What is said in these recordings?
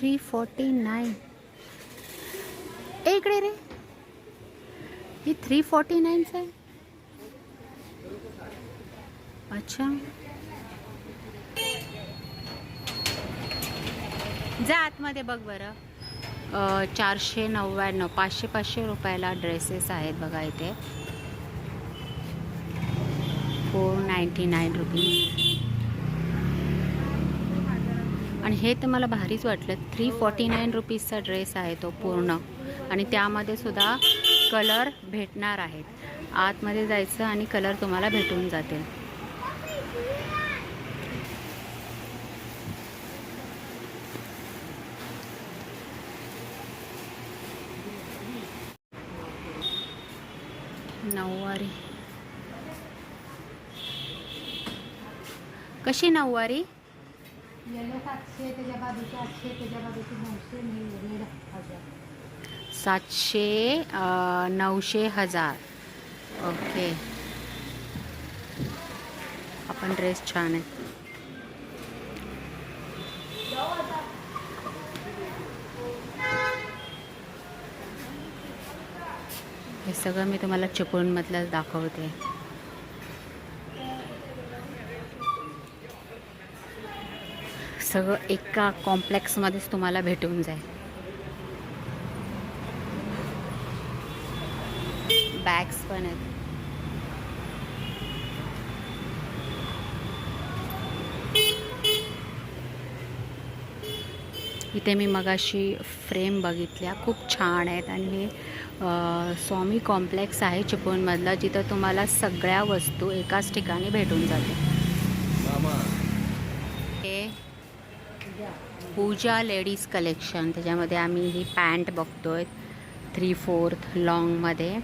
Three forty nine A इकडे रे. ही three forty नाईनचं आहे अच्छा. जा आतमध्ये बघ बरं. चारशे नव्याण्णव पाचशे पाचशे रुपयाला ड्रेसेस आहेत बघा इथे. Four ninety nine rupees. आणि हे तर मला भारीच वाटलं. थ्री फॉर्टी नाईन रुपीजचा ड्रेस आहे तो पूर्ण. आणि त्यामध्ये सुद्धा कलर भेटणार आहेत. आतमध्ये जायचं आणि कलर तुम्हाला भेटून जातील. नऊवारी. कशी नऊवारी? येलो सातशे त्याच्या बाजूचे आठशे त्याच्या बाजूचे नऊशे रेड हजार सातशे नऊशे हजार. ओके. आपण ड्रेस छान आहे. हे सगळं मी तुम्हाला चिपळूणमधलं दाखवते. सगळं एका कॉम्प्लेक्समध्येच तुम्हाला भेटून जाईल. बॅग्स पण आहेत. इथे मी मगाशी फ्रेम बघितल्या खूप छान आहेत आणि हे स्वामी कॉम्प्लेक्स आहे चिपळूणमधलं जिथं तुम्हाला सगळ्या वस्तू एकाच ठिकाणी भेटून जातील. हे पूजा लेडीज कलेक्शन. त्याच्यामध्ये आम्ही ही पॅन्ट बघतो आहे थ्री फोर्थ लॉंगमध्ये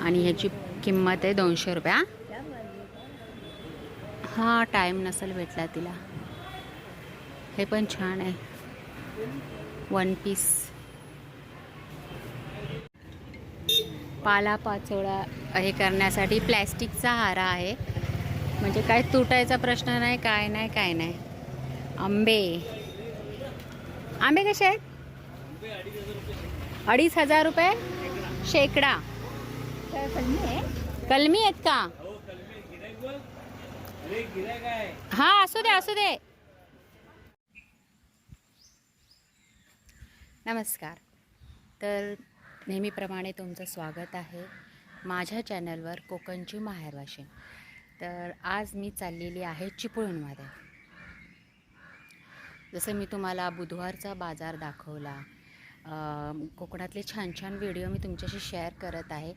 आणि ह्याची किंमत आहे दोनशे रुपया हां. टाईम नसेल भेटला तिला. हे पण छान आहे. वन पीस पालापाचोळा हे करण्यासाठी प्लॅस्टिकचा हारा आहे. म्हणजे काय तुटायचा प्रश्न नाही काय नाही काय नाही. आंबे. आंबे कसे आहेत? अडीच हजार रुपये? शेकडा. कलमी आहेत का? हा असू दे असू दे. नमस्कार. तर नेहमीप्रमाणे तुमचं स्वागत आहे माझ्या चॅनलवर कोकणची माहेरवाशी तर आज मी चाललेली आहे चिपळूणमध्ये. जसं मी तुम्हाला बुधवारचा बाजार दाखवला कोकणातले छान छान व्हिडिओ मी तुमच्याशी शेअर करत आहे.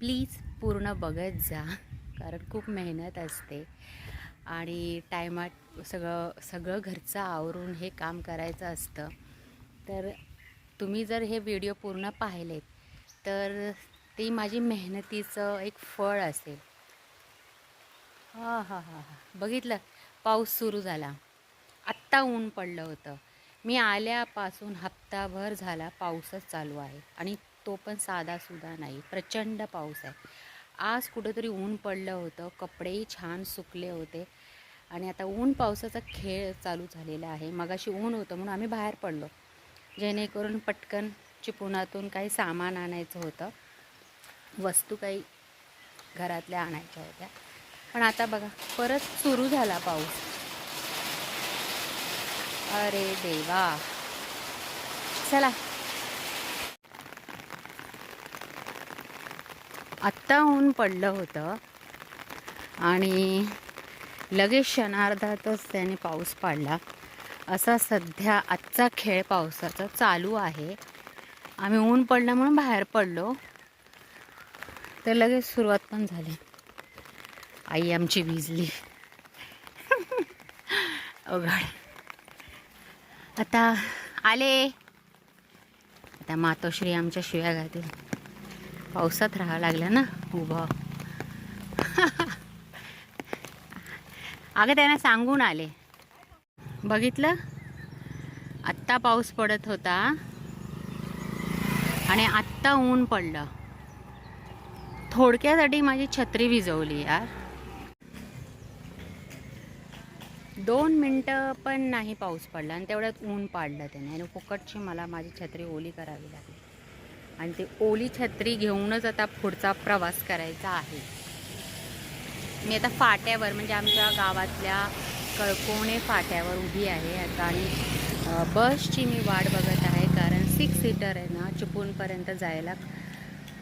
प्लीज पूर्ण बघत जा कारण खूप मेहनत असते. आणि टायमात सगळं सगळं घरचं आवरून हे काम करायचं असतं. तर तुम्ही जर हे व्हिडिओ पूर्ण पाहिलेत तर ते माझी मेहनतीचं एक फळ असेल. हां हां हां हां. बघितलं? पाऊस सुरू झाला. आत्ता ऊन पडलं होतं. मी आल्यापासून हप्ताभर झाला पाऊसच चालू आहे आणि तो पण साधासुद्धा नाही प्रचंड पाऊस आहे. आज कुठंतरी ऊन पडलं होतं कपडेही छान सुकले होते आणि आता ऊन पावसाचा खेळ चालू झालेला आहे. मगाशी ऊन होतं म्हणून आम्ही बाहेर पडलो. जेणेकरून पटकन चिपुणातून काही सामान आणायचं होतं. वस्तू काही घरातल्या आणायच्या होत्या. पण आता बघा परत सुरू झाला पाऊस. अरे देवा. चला. आत्ता ऊन पडलं होतं आणि लगेच क्षणार्धातच त्याने पाऊस पाडला. असा सध्या आजचा खेळ पावसाचा चालू आहे. आम्ही ऊन पडलं म्हणून बाहेर पडलो. तर लगेच सुरुवात पण झाली. आई आमची भिजली अवघड. आता आले. आता मातोश्री आमच्या शिव्या घातील पावसात राहावं लागलं ना. उभं. अगं त्यांना सांगून आले. बघितलं? आत्ता पाऊस पडत होता. आणि आत्ता ऊन पडलं. थोडक्यासाठी माझी छत्री भिजवली यार. दोन मिनटं पण नाही पाऊस पडला आणि तेवढ्यात ऊन पाडलं त्याने. आणि फुकटची मला माझी छत्री ओली करावी लागली. आणि ती ओली छत्री घेऊनच आता पुढचा प्रवास करायचा आहे. मी आता फाट्यावर म्हणजे आमच्या गावातल्या कळकोणे फाट्यावर उभी आहे. आता आणि बसची मी वाट बघत आहे कारण सिक्स सीटर आहे ना चिपळूणपर्यंत जायला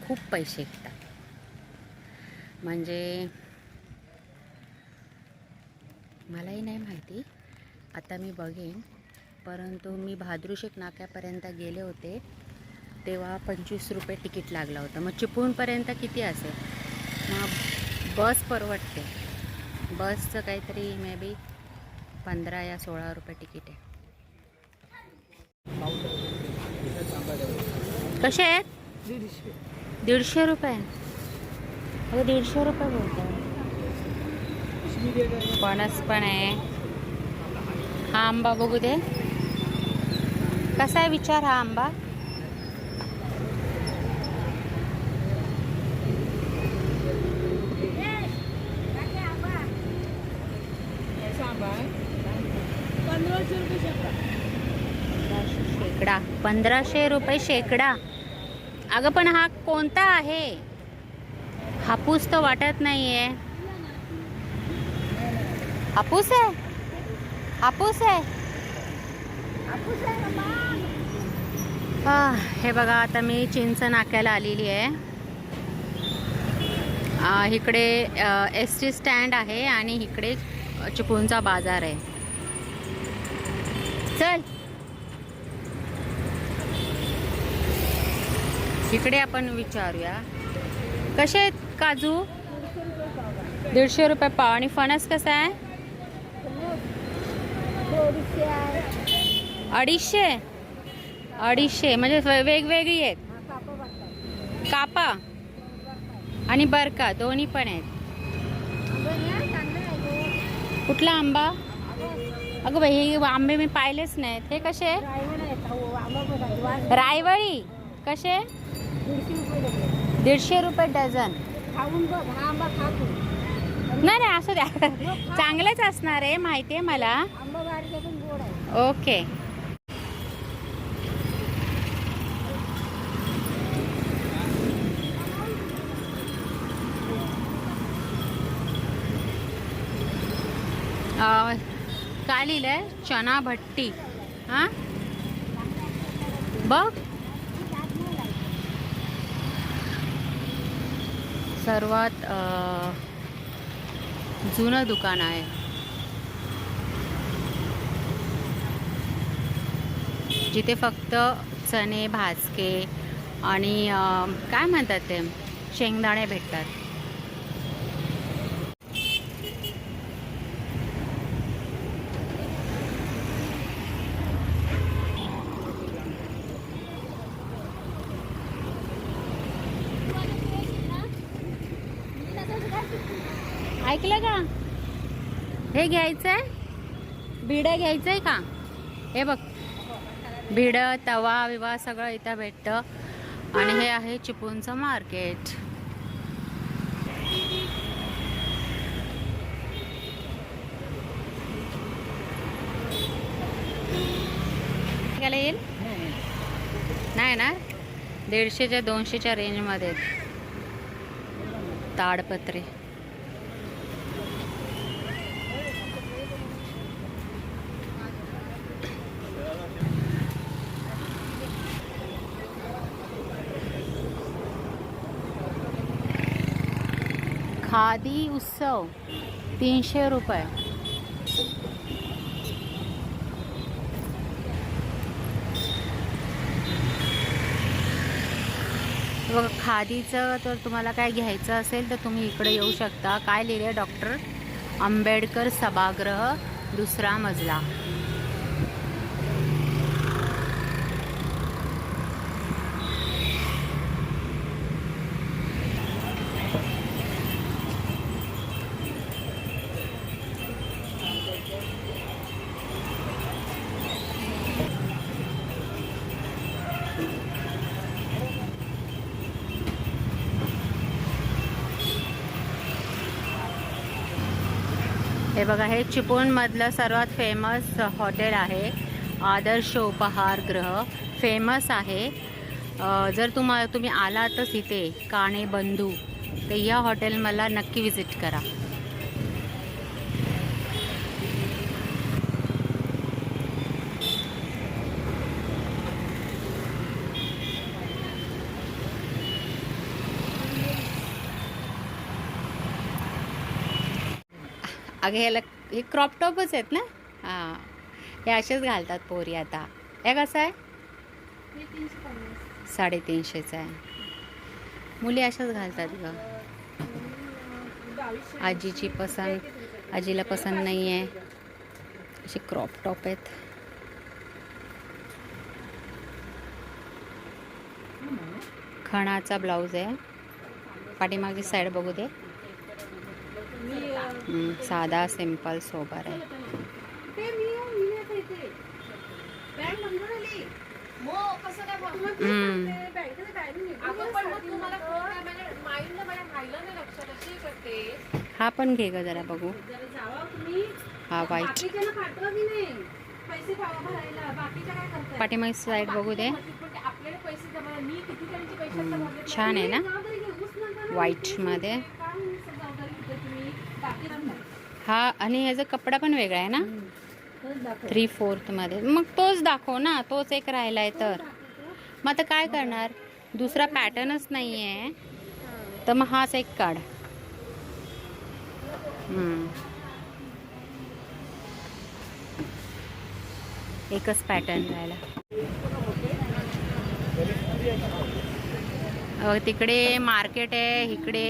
खूप पैसे येतात म्हणजे मलाही नाही माहिती. आता मी बघेन. परंतु मी भाद्रुशेक नाक्यापर्यंत गेले होते तेव्हा पंचवीस रुपये तिकीट लागलं होतं. मग चिपळूणपर्यंत किती असेल? मग बस परवडते. बसचं काहीतरी मे बी पंधरा या सोळा रुपये तिकीट आहे. कसे आहेत? दीडशे. दीडशे रुपये? अगं दीडशे रुपये बोलतो फणस पण आहे. हा आंबा बघू दे. कसा आहे विचार हा आंबा? शेकडा. पंधराशे रुपये शेकडा. अगं पण हा कोणता आहे? हापूस तर वाटत नाही आहे हापूस आहे हापूस आहे हा हे बघा आता मी चिंच नाक्याला आलेली आहे. इकडे एस टी स्टँड आहे आणि इकडे चिपळूणचा बाजार आहे. चल. इकडे आपण विचारूया. कसे आहेत काजू? दीडशे रुपये पाव. आणि फणस कसा आहे? अडीचशे अडीचशे? म्हणजे वेगवेगळी आहेत. कापा आणि बरका दोन्ही पण आहेत. कुठला आंबा? अगं. बाई हे आंबे मी पाहिलेच नाहीत. हे कसे रायवळी कसे? दीडशे रुपये डझन. नाही नाही असू द्या. चांगलंच असणार आहे माहिती आहे मला. आहे ओके काय लिहिलंय? चना भट्टी. हां? बघ. सर्वात जुनं दुकान आहे. जिथे फक्त चणे भाजके आणि काय म्हणतात ते? शेंगदाणे भेटतात. ऐकलं का? हे घ्यायचं आहे बिडं घ्यायचं आहे का? हे बघ. भिडं तवा विवा सगळं इथं भेटतं. आणि हे आहे चिपूनचं मार्केट. येईल? नाही ना? दीडशेच्या दोनशेच्या रेंजमध्ये आहेत. ताडपत्रे. खादी उत्सव तीनशे रुपये. बघा खादीचं तर तुम्हाला काय घ्यायचं असेल तर तुम्ही इकडे येऊ शकता. काय लिहिले डॉक्टर आंबेडकर सभागृह दुसरा मजला. हे बघा हे चिपळूणमधलं सर्वात फेमस हॉटेल आहे. आदर्श उपहारगृह फेमस आहे. जर तुम्हा तुम्ही आलातच इथे काणे बंधू तर या हॉटेल मला नक्की विजिट करा. अगं ह्याला हे क्रॉप टॉपच आहेत ना? हां. हे असेच घालतात पोरी आता. हे कसं आहे? साडेतीनशेचं आहे. मुली अशाच घालतात ग. आजीची पसंत आजीला पसंत नाही आहे असे क्रॉप टॉप आहेत. खणाचा ब्लाऊज आहे. पाठीमागची साईड बघू दे. साधा सिंपल सोबर आहे. हम्म. हा पण घे ग जरा बघू. हा वाईट पाठीमागची साईड बघू दे. छान आहे ना? व्हाईटमध्ये हा आणि ह्याचा कपडा पण वेगळा आहे ना? थ्री फोर्थमध्ये मग तोच दाखव ना तोच एक राहिला आहे तर. मग आता काय करणार? दुसरा पॅटर्नच नाही आहे तर मग हाच एक काढ. एकच पॅटर्न राहिला. तिकडे मार्केट आहे इकडे.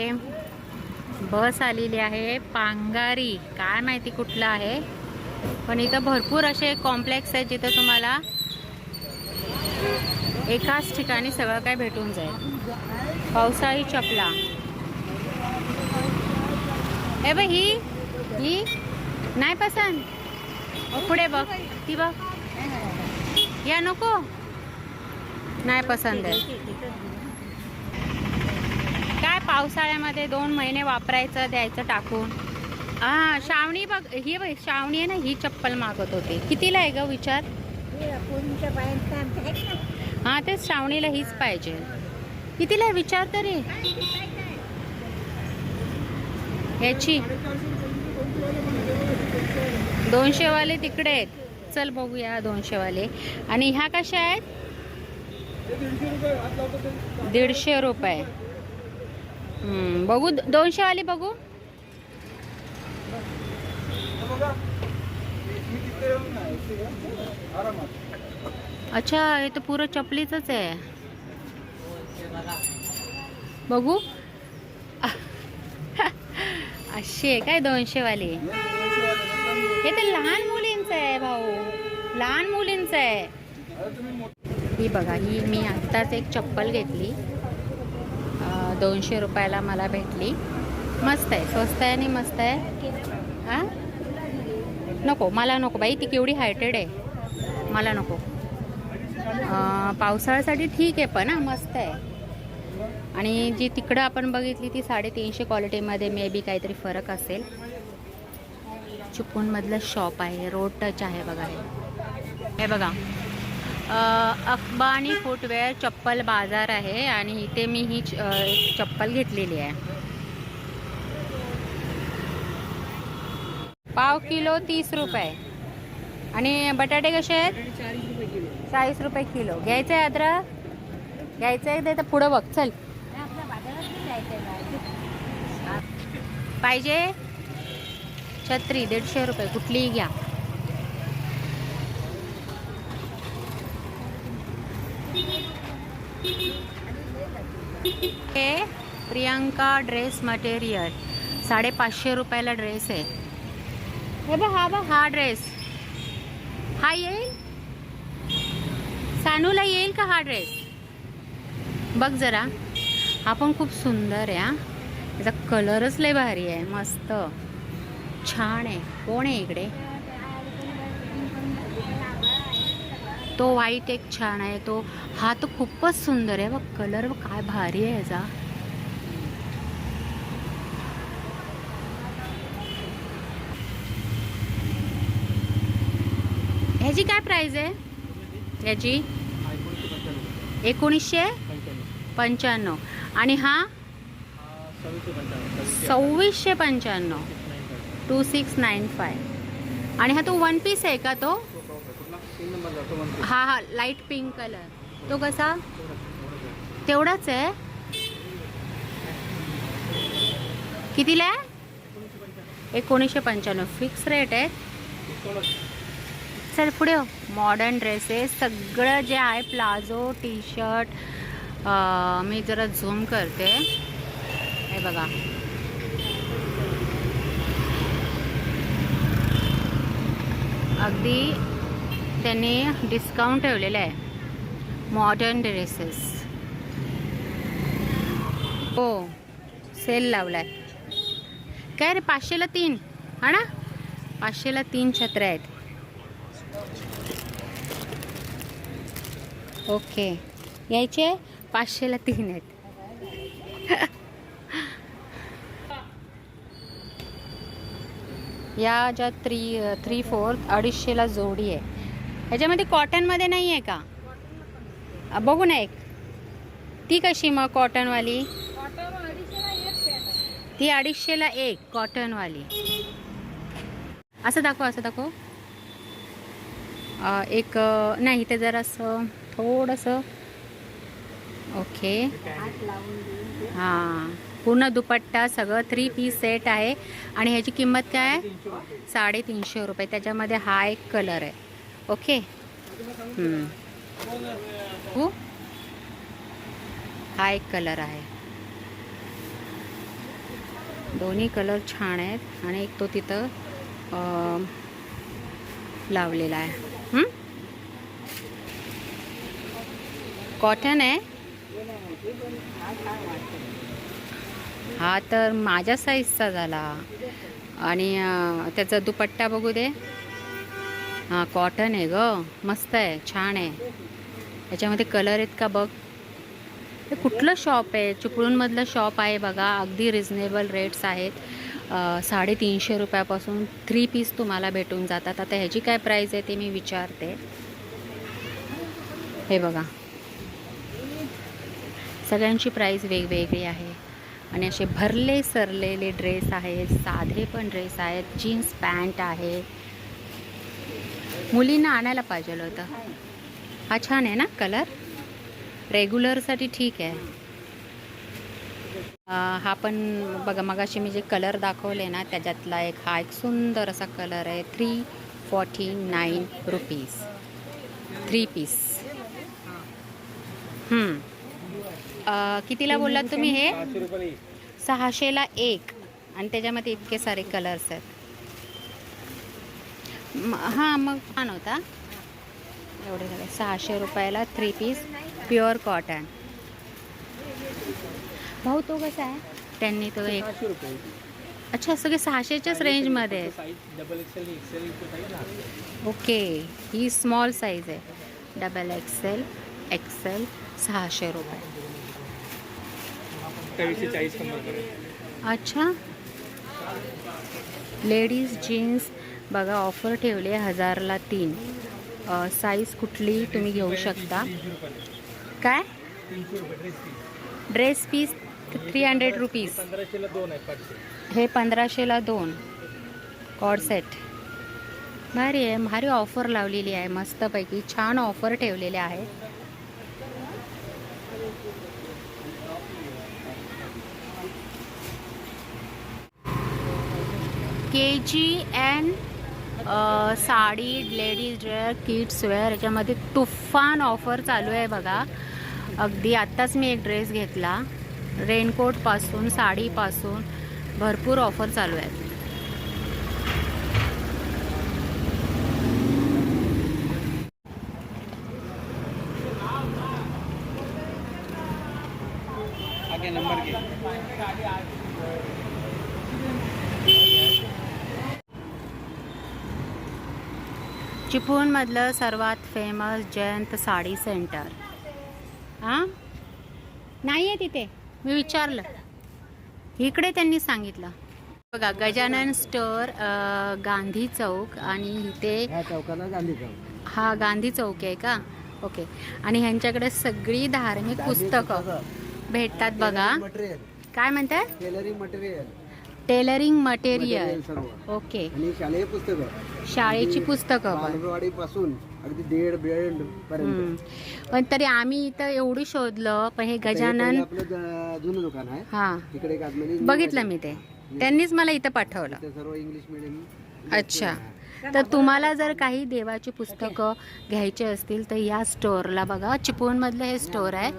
बस आलेली आहे पांगारी. काय माहिती कुठलं आहे? पण इथं भरपूर असे कॉम्प्लेक्स आहेत जिथं तुम्हाला एकाच ठिकाणी सगळं काय भेटून जाईल. पावसाळी चपला. हे बघ ही ही नाही पसंत. पुढे बघ ती बघ. या नको. नाही पसंत आहे. पावसाळ्यामध्ये दोन महिने वापरायचं द्यायचं टाकून. हा श्रावणी बघ ही बघ श्रावणी आहे ना ही चप्पल मागत होते. कितीला आहे ग विचार? हा तेच श्रावणीला हीच पाहिजे. कितीला आहे विचार तरी? ह्याची. दोनशेवाले तिकडे आहेत. चल बघूया दोनशेवाले. आणि ह्या कशा आहेत? दीडशे रुपये. हम्म, बघू दोनशेवाली बघू. अच्छा हे तर पुरं चपलीच आहे. बघू. अशी आहे काय दोनशेवाली हे तर लहान मुलींचं आहे भाऊ. लहान मुलींचं आहे. ही बघा ही मी आत्ताच एक चप्पल घेतली. दोनशे रुपयाला मला भेटली. मस्त आहे स्वस्त आहे आणि मस्त आहे. हां? नको मला नको बाई ती केवढी हायटेड आहे. मला नको. पावसाळ्यासाठी ठीक आहे पण हां मस्त आहे. आणि जी तिकडं आपण बघितली ती साडेतीनशे क्वालिटीमध्ये मे बी काहीतरी फरक असेल. चिपळूणमधलं शॉप आहे रोड टच आहे बघा हे बघा. अ, अकबानी फुटवेअर चप्पल बाजार आहे आणि इथे मी ही च- एक चप्पल घेतलेली आहे. पाव किलो तीस रुपये. आणि बटाटे कसे आहेत? चाळीस रुपये किलो. घ्यायचं आहे अद्रक? घ्यायचं आहे ते तर पुढं बघ. चल. पाहिजे? छत्री दीडशे रुपये. कुठलीही घ्या हे प्रियांका ड्रेस मटेरियल. साडेपाचशे रुपयाला ड्रेस आहे. हे बघ हा बघ हा ड्रेस. हा येईल? सानूला येईल का हा ड्रेस? बघ जरा. हा पण खूप सुंदर आहे हा. त्याचा कलरच लय भारी आहे मस्त. छान आहे. कोण आहे इकडे? तो व्हाईट एक छान आहे तो हा तर खूपच सुंदर आहे बघ कलर काय भारी आहे याचा. ह्याची काय प्राईज आहे? याची एकोणीसशे पंच्याण्णव. आणि हा? सव्वीसशे पंच्याण्णव. टू सिक्स नाईन फाय आणि हा तो वन पीस आहे का तो? हा हा लाइट पिंक कलर तो कसा? तेवढाच आहे? कितीला आहे? एकोणीसशे पंच्याण्णव. फिक्स रेट आहे? चल पुढे. मॉडर्न ड्रेसेस सगळं जे आहे प्लाझो टी शर्ट मी जरा झूम करते. हे बघा. अगदी त्यांनी डिस्काउंट ठेवलेलं आहे. मॉडर्न ड्रेसेस हो सेल लावलाय. काय रे पाचशेला तीन. हा ना? पाचशेला तीन छत्र्या आहेत. ओके. यायचे पाचशेला तीन आहेत. या ज्या थ्री थ्री फोर्थ अडीचशेला जोडी आहे. ह्याच्यामध्ये कॉटनमध्ये नाही आहे का? बघू ना एक. ती कशी मग कॉटनवाली ती अडीचशेला एक कॉटनवाली असं दाखव असं दाखव. एक नाही ते जरासं थोडंसं ओके. हां पूर्ण दुपट्टा सगळं थ्री पीस सेट आहे. आणि ह्याची किंमत काय आहे? साडेतीनशे रुपये. त्याच्यामध्ये हा एक कलर आहे. ओके? हो? हा एक कलर आहे. दोन्ही कलर छान आहेत. आणि एक तो तिथं लावलेला आहे. कॉटन आहे? हा तर माझ्या साईजचा झाला. आणि त्याचा दुपट्टा बघू दे. हां कॉटन आहे ग. मस्त आहे छान आहे. याच्यामध्ये कलर आहेत का बघ? हे कुठलं शॉप आहे? चिपळूणमधलं शॉप आहे बघा. अगदी रिझनेबल रेट्स आहेत. साडेतीनशे रुपयापासून थ्री पीस तुम्हाला भेटून जातात. आता ह्याची काय प्राईस आहे ते मी विचारते. हे बघा. सगळ्यांची प्राईस वेगवेगळी आहे. आणि असे भरले सरलेले ड्रेस आहेत साधे पण ड्रेस आहेत जीन्स पॅन्ट आहे. मुलींना आणायला पाहिजे होतं. हा छान आहे ना कलर रेग्युलरसाठी ठीक आहे. हा पण बघा मगाशी मी जे कलर दाखवले ना त्याच्यातला एक हा एक सुंदर असा कलर आहे three forty nine rupees three piece कितीला बोललात तुम्ही हे? सहाशेला एक. आणि त्याच्यामध्ये इतके सारे कलर्स आहेत. हां मग छान होता. एवढे सगळे. सहाशे रुपयाला थ्री पीस प्युअर कॉटन भाऊ तो कसा आहे? त्यांनी तो एक अच्छा सगळे सहाशेच्याच रेंजमध्ये आहेत डबल एक्सेल एक्सेल साईज राहते. ओके ही स्मॉल साईज आहे. डबल एक्सेल एक्सेल सहाशे रुपये. अच्छा. लेडीज जीन्स बघा ऑफर ठेवली आहे हजारला तीन. साईज कुठली तुम्ही घेऊ शकता? काय? Dress piece three hundred rupees पंधराशेला दोन हे पंधराशेला दोन. कॉड सेट भारी आहे भारी ऑफर लावलेली आहे मस्तपैकी छान ऑफर ठेवलेले आहे. K G N sari ladies wear kids wear याच्यामध्ये तुफान ऑफर चालू आहे बघा. अगदी आत्ताच मी एक ड्रेस घेतला. रेनकोटपासून साडीपासून भरपूर ऑफर चालू आहेत. चिपळूणमधलं सर्वात फेमस जयंत साडी सेंटर हां? नाही आहे तिथे. मी विचारलं. इकडे त्यांनी सांगितलं. बघा गजानन स्टोअर अ, गांधी चौक आणि इथे चौकाला गांधी चौक. हा गांधी चौक आहे का? ओके. आणि ह्यांच्याकडे सगळी धार्मिक पुस्तकं भेटतात बघा. काय म्हणताय tailoring material tailoring material okay आणि शालेय पुस्तकं. शाळेची पुस्तकं पासून अगदी दीड बेड हम्म. पर्यंत पण तरी आम्ही इथं एवढी शोधलं पण हे हे गजानन पहिलं आपलं ज- जुनं दुकान आहे. हा. तिकडे एक आतमध्ये बघितलं मी ते. त्यांनीच मला इथं पाठवलं. ते सर्व इंग्लिश मिडियम अच्छा. तर तुम्हाला जर काही देवाची पुस्तकं घ्यायची असतील तर या स्टोअरला बघा. चिपळूणमधलं हे स्टोअर आहे.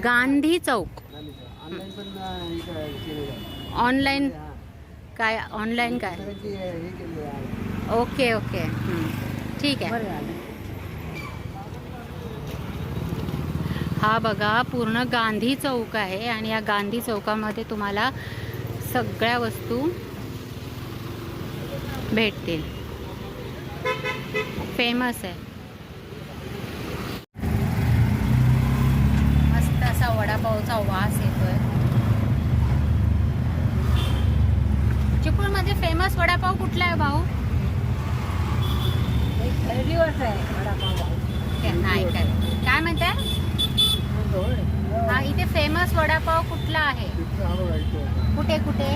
गांधी चौक. ऑनलाईन पण अं, हे काय- केलेलं आहे. ऑनलाईन हा. काय? ऑनलाईन काय? पुस्तकांची, अं, हे केलेलं आहे. Okay okay. ठीक आहे. हा बघा पूर्ण गांधी चौक आहे आणि या गांधी चौकामध्ये तुम्हाला सगळ्या वस्तू भेटतील. फेमस आहे. मस्त असा वडापावचा वास येतोय. चिपळूणमध्ये फेमस वडापाव कुठला आहे भाऊ? ओके, नाही काय काय म्हणताय? हा इथे फेमस वडापाव कुठला आहे? कुठे कुठे?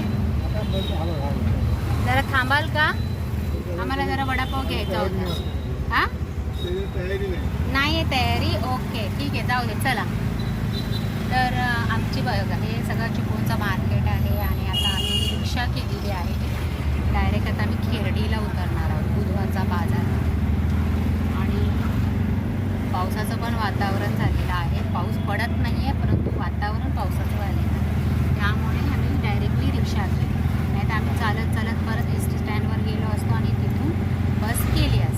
जरा थांबाल का? आम्हाला जरा वडापाव घ्यायचा होता. हा? नाही आहे तयारी? ओके ठीक आहे जाऊ दे चला. तर आमची बघा हे सगळं चिपळूणचं मार्केट आहे आणि आता आम्ही रिक्षा केलेली आहे. डायरेक्ट आता आम्ही खेरडीला उतरणार आहोत बुधवारचा बाजार. पावसाचं पण वातावरण झालेलं आहे. पाऊस पडत नाही आहे परंतु वातावरण पावसाचं झालेलं आहे. त्यामुळे आम्ही डायरेक्टली रिक्षा केली नाही तर आम्ही चालत चालत परत एस टी स्टँडवर गेलो असतो आणि तिथून बस केली असतो.